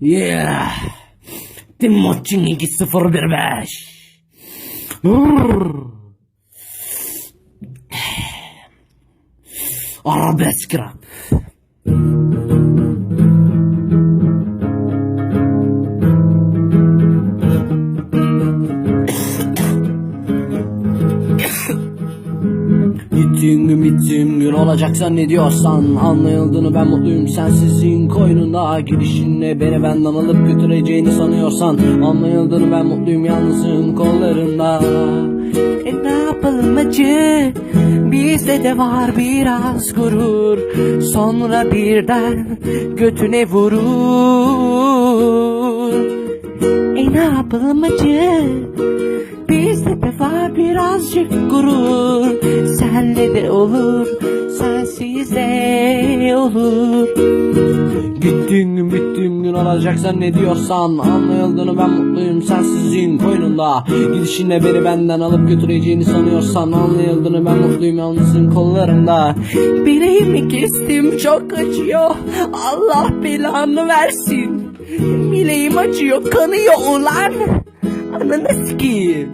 Yeah. Timuçin 2015. Brrr. Arabesk rap. Gittiğin gün bittiğim gün olacaksa ne diyorsan Anlayıldığını ben mutluyum sensizliğin koynunda. Gidişinle beni benden alıp götüreceğini sanıyorsan. Anlayıldığını ben mutluyum yalnızın kollarında. E ne yapalım acı? Bizde de var biraz gurur. Sonra birden götüne vurur. E ne yapalım acı? Bizde de var birazcık Senle de olur? Sensiz de olur. Gittiğin gün bittiğim gün olacaksan ne diyorsan. Anlayıldığını ben mutluyum sensizliğin koynunda Gidişinle beni benden alıp götüreceğini sanıyorsan. Anlayıldığını ben mutluyum yalnızın kollarında. Bileğimi kestim çok acıyor. Allah belanı versin. Bileğim acıyor kanıyor ulan. Ananı sikeyim